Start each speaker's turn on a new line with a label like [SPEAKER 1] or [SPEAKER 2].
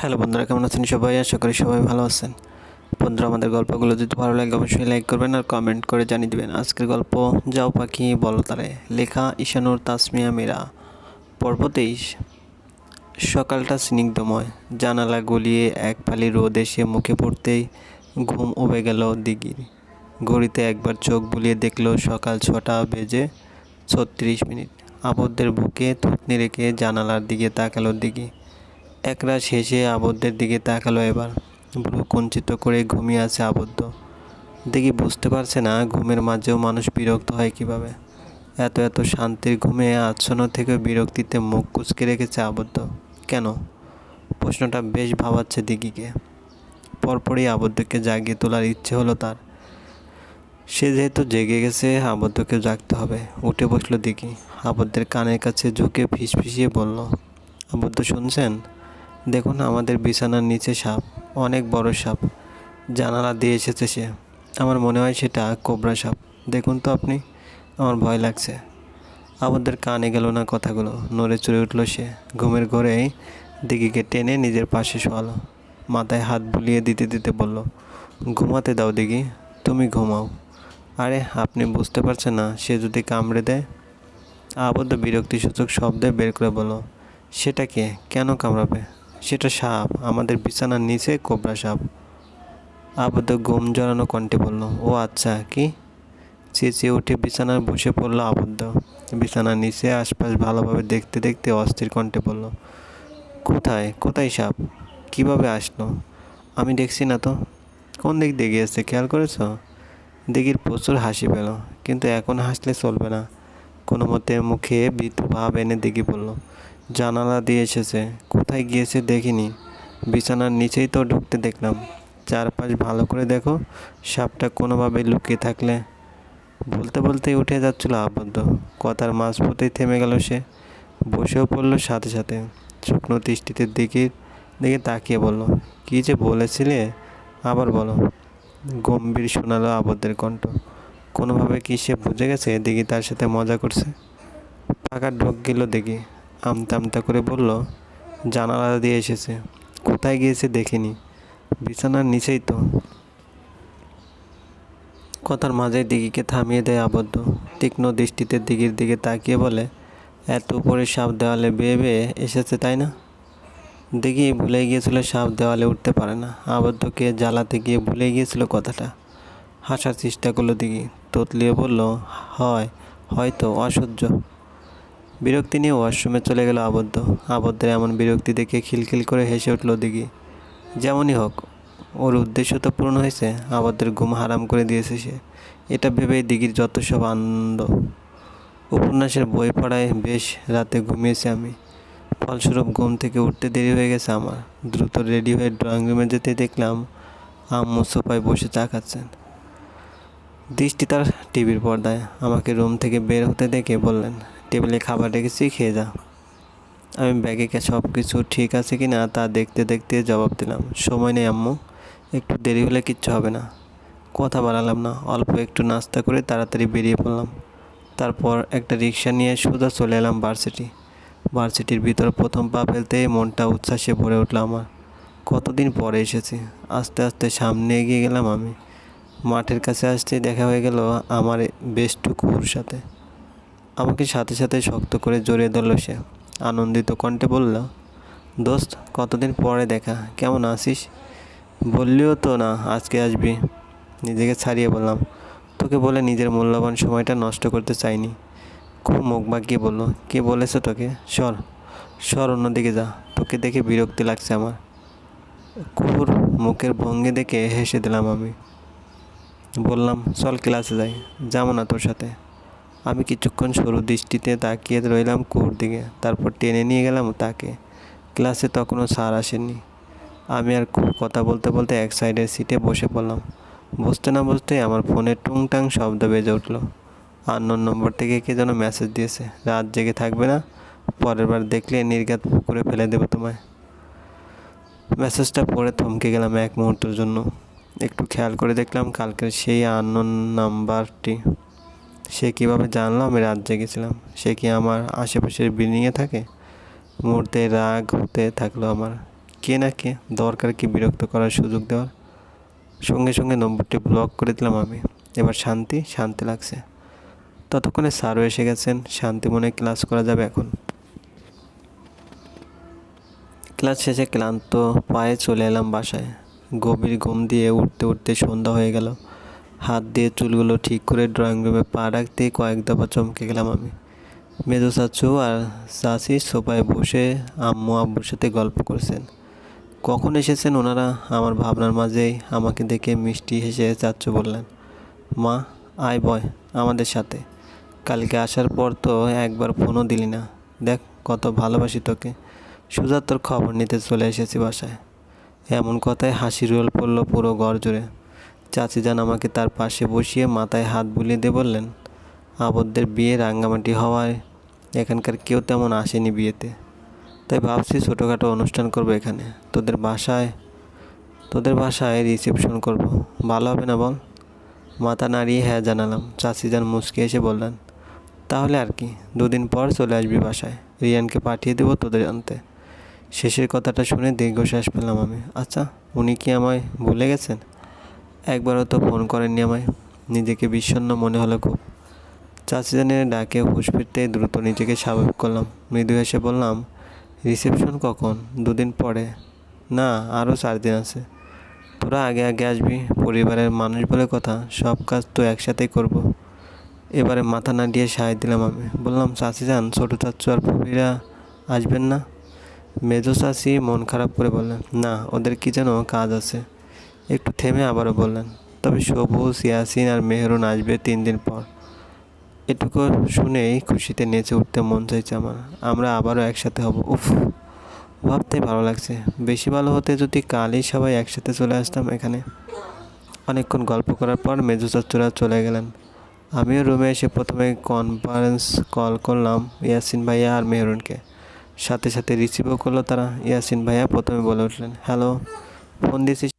[SPEAKER 1] Hello বন্ধুরা, কেমন আছেন সবাই? আশা করি সবাই ভালো আছেন। বন্ধুরা, আমাদের গল্পগুলো যদি ভালো লাগে, অবশ্যই লাইক করবেন আর কমেন্ট করে জানিয়ে দেবেন। আজকের গল্প, যাও পাখি বলো তারে, লেখা ঈশানুর তাসমিয়া মীরা। পর্ব তেইশ। সকালটা স্নিগ্ধময়। জানালা গলিয়ে এক ফালি রোদ এসে মুখে পড়তেই ঘুম উবে গেল দিঘির। ঘড়িতে একবার চোখ বুলিয়ে দেখল সকাল ছটা বেজে ছত্রিশ মিনিট। আবদ্ধের বুকে থুতনি রেখে জানালার দিকে তাকালো দিঘি। একরাশ শেষে আবদ্ধের দিকে তাকালো এবার। ভ্রু কুঞ্চিত করে ঘুমিয়ে আছে আবদ্ধ। দেখি বুঝতে পারছে না, ঘুমের মাঝেও মানুষ বিরক্ত হয় কীভাবে। এত এত শান্তির ঘুমে আচ্ছন্ন থেকে বিরক্তিতে মুখ কুচকে রেখেছে আবদ্ধ। কেন? প্রশ্নটা বেশ ভাবাচ্ছে দিঘিকে। পরপরই আবদ্ধকে জাগিয়ে তোলার ইচ্ছে হলো তার। সে যেহেতু জেগে গেছে, আবদ্ধকে জাগতে হবে। উঠে বসল দিঘি। আবদ্ধের কানের কাছে ঝুঁকে ফিসফিসিয়ে বলল, আবদ্ধ শুনছেন? দেখুন আমাদের বিছানার নিচে সাপ, অনেক বড় সাপ। জানালা দিয়ে এসেছে সে। আমার মনে হয় সেটা কোবরা সাপ। দেখুন তো আপনি, আমার ভয় লাগছে। আবদ্ধের কানে গেল না কথাগুলো। নড়ে চড়ে উঠল সে। ঘুমের ঘরেই দিঘিকে টেনে নিজের পাশে শোয়ালো। মাথায় হাত বুলিয়ে দিতে দিতে বলল, ঘুমাতে দাও দিঘি, তুমি ঘুমাও। আরে, আপনি বুঝতে পারছেন না, সে যদি কামড়ে দেয়? আবদ্ধ বিরক্তিসূচক শব্দে বের করে বলো সেটা কে? কেন কামড়াবে? সেটা সাপ। আমাদের বিছানার নিচে কোবরা সাপ। আবদ্ধ ঘুম জড়ানো কণ্ঠে বলল, ও আচ্ছা কি? চেঁচিয়ে উঠে বিছানায় বসে পড়ল আবদ্ধ। বিছানার নিচে আশপাশ ভালোভাবে দেখতে দেখতে অস্থির কণ্ঠে বলল, কোথায়? কোথায় সাপ? কীভাবে আসলো? আমি দেখছি না তো। কোন দিক দিয়ে গিয়েছে, খেয়াল করেছ? দিঘির প্রচুর হাসি পেল, কিন্তু এখন হাসলে চলবে না। কোনো মতে মুখে ভাব এনে দিঘি বলল জানালা দিয়ে এসেছে। কোথায় গিয়েছে দেখিনি। বিছানার নিচেই তো ঢুকতে দেখলাম। চারপাশ ভালো করে দেখো, সাপটা কোনোভাবে লুকিয়ে থাকলে। বলতে বলতেই উঠে যাচ্ছিল আবদ্ধ। কথার মাঝপথেই থেমে গেল সে। বসেও পড়ল সাথে সাথে। শুকনো দৃষ্টিতে দিঘির দিকে তাকিয়ে বলল, কী যে বলেছিলে? আবার বলো। গম্ভীর শোনালো আবদ্ধের কণ্ঠ। কোনোভাবে কি সে বুঝে গেছে? দিঘি তার সাথে মজা করছে। ফাঁকা ঢোক গেল দেখি। আমতা আমতা করে বলল, জানালা দিয়ে এসেছে। কোথায় গিয়েছে দেখিনি। বিছানার নিচেই তো। কথার মাঝে দিঘিকে থামিয়ে দেয় আবদ্ধ। তীক্ষ্ণ দৃষ্টিতে দিঘির দিকে তাকিয়ে বলে, এত উপরে সাপ দেওয়ালে বেয়ে বেয়ে এসেছে, তাই না? দিঘি ভুলে গিয়েছিল, সাপ দেওয়ালে উঠতে পারে না। আবদ্ধকে জ্বালাতে গিয়ে ভুলে গিয়েছিল কথাটা। হাসার চেষ্টা করল দিঘি। তোতলিয়ে বলল, হয়, হয়তো অসহ্য। বিরক্তি নিয়ে ওয়াশরুমে চলে গেল আবদ্ধ। আবদ্ধের এমন বিরক্তি দেখে খিলখিল করে হেসে উঠল দিঘি। যেমনই হোক, ওর উদ্দেশ্য তো পূর্ণ হয়েছে, আবদ্ধের ঘুম হারাম করে দিয়েছে সে। এটা ভেবেই দিঘির যত সব আনন্দ। উপন্যাসের বই পড়ায় বেশ রাতে ঘুমিয়েছি আমি। ফলস্বরূপ ঘুম থেকে উঠতে দেরি হয়ে গেছে আমার। দ্রুত রেডি হয়ে ড্রয়িং রুমে যেতে দেখলাম আম্মু সোফায় বসে চা খাচ্ছেন। দৃষ্টি তার টিভির পর্দায়। আমাকে রুম থেকে বের হতে দেখে বললেন টেবিলে খাবার রেখেছি, খেয়ে যা। আমি ব্যাগে সব কিছু ঠিক আছে কি না তা দেখতে দেখতে জবাব দিলাম, সময় নেই আম্মু, একটু দেরি হলে কিচ্ছু হবে না। কথা বাড়ালাম না, অল্প একটু নাস্তা করে তাড়াতাড়ি বেরিয়ে পড়লাম। তারপর একটা রিক্সা নিয়ে সোজা চলে এলাম ভার্সিটি। ভার্সিটির ভিতর প্রথম পা ফেলতেই মনটা উচ্ছ্বাসে ভরে উঠল আমার। কতদিন পরে এসেছি? আস্তে আস্তে সামনে এগিয়ে গেলাম আমি। মাঠের কাছে আসতে দেখা হয়ে গেল আমার বেস্টু কুকুর সাথে। আমাকে সাথে সাথে শক্ত করে জড়িয়ে ধরল সে। আনন্দিত কণ্ঠে বলল, দোস্ত, কতদিন পরে দেখা? কেমন আছিস? বললিও তো না, আজকে আসবি। নিজেকে ছাড়িয়ে বললাম। তোকে বলে নিজের মূল্যবান সময়টা নষ্ট করতে চাইনি। খুব মুখ বাঁকিয়ে বলল, কে বলেছে তোকে? সর সর অন্যদিকে যা। তোকে দেখে বিরক্তি লাগছে আমার। কুকুর মুখের ভঙ্গি দেখে হেসে দিলাম আমি। বললাম, চল ক্লাসে যাই। যাব না তোর সাথে। আমি কিছুক্ষণ সরু দৃষ্টিতে তাকিয়ে রইলাম কুকুর দিকে, তারপর টেনে নিয়ে গেলাম তাকে। ক্লাসে তখনও স্যার আসেনি আমি আর খুব কথা বলতে বলতে এক সাইডের সিটে বসে পড়লাম। বসতে না বসতে আমার ফোনে টুংটাং শব্দ বেজে উঠল। আননোন নম্বর থেকে কে যেন মেসেজ দিয়েছে, রাত জেগে থাকবে না? পরের বার দেখলে নির্ঘাত পুকুরে ফেলে দেবো তোমায়। মেসেজটা পড়ে থমকে গেলাম এক মুহূর্তের জন্য। একটু খেয়াল করে দেখলাম কালকের সেই আননোন নাম্বারটি। সে কীভাবে জানলো আমি রাত জেগেছিলাম। সে কি আমার আশেপাশের বিল্ডিংয়ে থাকে? মুহূর্তে রাগ হতে থাকল আমার। কে না কে? দরকার কি বিরক্ত করার সুযোগ দেওয়ার? সঙ্গে সঙ্গে নম্বরটি ব্লক করে দিলাম আমি। এবার শান্তি শান্তি লাগছে। ততক্ষণে স্যারও এসে গেছেন। শান্তি মনে ক্লাস করা যাবে এখন। ক্লাস শেষে ক্লান্ত পায়ে চলে এলাম বাসায়। গভীর ঘুম দিয়ে উঠতে উঠতে সন্ধ্যা হয়ে গেল। হাত দিয়ে চুলগুলো ঠিক করে ড্রয়িং রুমে পা রাখতে কয়েক দফা চমকে গেলাম আমি। মেজো চাচু আর চাচি সোফায় বসে আম্মু আব্বুর সাথে গল্প করছেন। কখন এসেছেন ওনারা? আমার ভাবনার মাঝেই আমাকে দেখে মিষ্টি হেসে চাচ্চু বললেন, মা, আয় বয়, আমাদের সাথে। কালকে আসার পর তো একবার ফোনও দিলি না। দেখ, কত ভালোবাসি তোকে। সুজা তোর খবর নিতে চলে এসেছি বাসায়। এমন কথায় হাসি রোল পড়ল পুরো ঘর জুড়ে। চাচি যান আমাকে তার পাশে বসিয়ে মাথায় হাত বুলিয়ে দিয়ে বললেন, আবদ্ধের বিয়ে রাঙ্গামাটি হওয়ায় এখানকার কেউ তেমন আসেনি বিয়েতে। তাই ভাবছি ছোটোখাটো অনুষ্ঠান করব এখানে। তোদের বাসায় তোদের বাসায় রিসেপশন করব। ভালো হবে না বল? মাথা নাড়িয়ে হ্যাঁ জানালাম। চাচি যান মুচকে এসে বললেন, তাহলে আর কি, দুদিন পর চলে আসবি বাসায়। রিয়ানকে পাঠিয়ে দেবো তোদের আনতে। শেষের কথাটা শুনে দীর্ঘশ্বাস পেলাম আমি। আচ্ছা উনি কি আমায় ভুলে গেছেন? একবারও তো ফোন করেননি আমায়। নিজেকে বিষণ্ণ মনে হলো খুব। চাচি জানের ডাকে হুঁশ ফিরতে দ্রুত নিজেকে স্বাভাবিক করলাম। মৃদু হেসে বললাম, রিসেপশন কখন? দুদিন পরে? না, আরও চার দিন আছে। তোরা আগে আগে আসবি, পরিবারের মানুষ বলে কথা, সব কাজ তো একসাথেই করব। এবারে মাথা না দিয়ে সায় দিলাম আমি। বললাম, চাচি যান, ছোটো চাচু আর পুপিরা আসবেন না? মেজো চাচি মন খারাপ করে বললেন, না, ওদের কি যেন কাজ আছে? একটু থেমে আবারও বললেন, তবে সবুজ, ইয়াসিন আর মেহরুন আসবে তিন দিন পর। এটুকু শুনেই খুশিতে নেচে উঠতে মন চাইছে আমার। আমরা আবারও একসাথে হব। উফ, ভাবতে ভালো লাগছে। বেশি ভালো হতে যদি কালই সবাই একসাথে চলে আসতাম এখানে। অনেকক্ষণ গল্প করার পর মেজু চাচুরা চলে গেলেন। আমিও রুমে এসে প্রথমে কনফারেন্স কল করলাম ইয়াসিন ভাইয়া আর মেহরুনকে। সাথে সাথে রিসিভও করল তারা। ইয়াসিন ভাইয়া প্রথমে বলে উঠলেন হ্যালো ফোন দিয়েছিস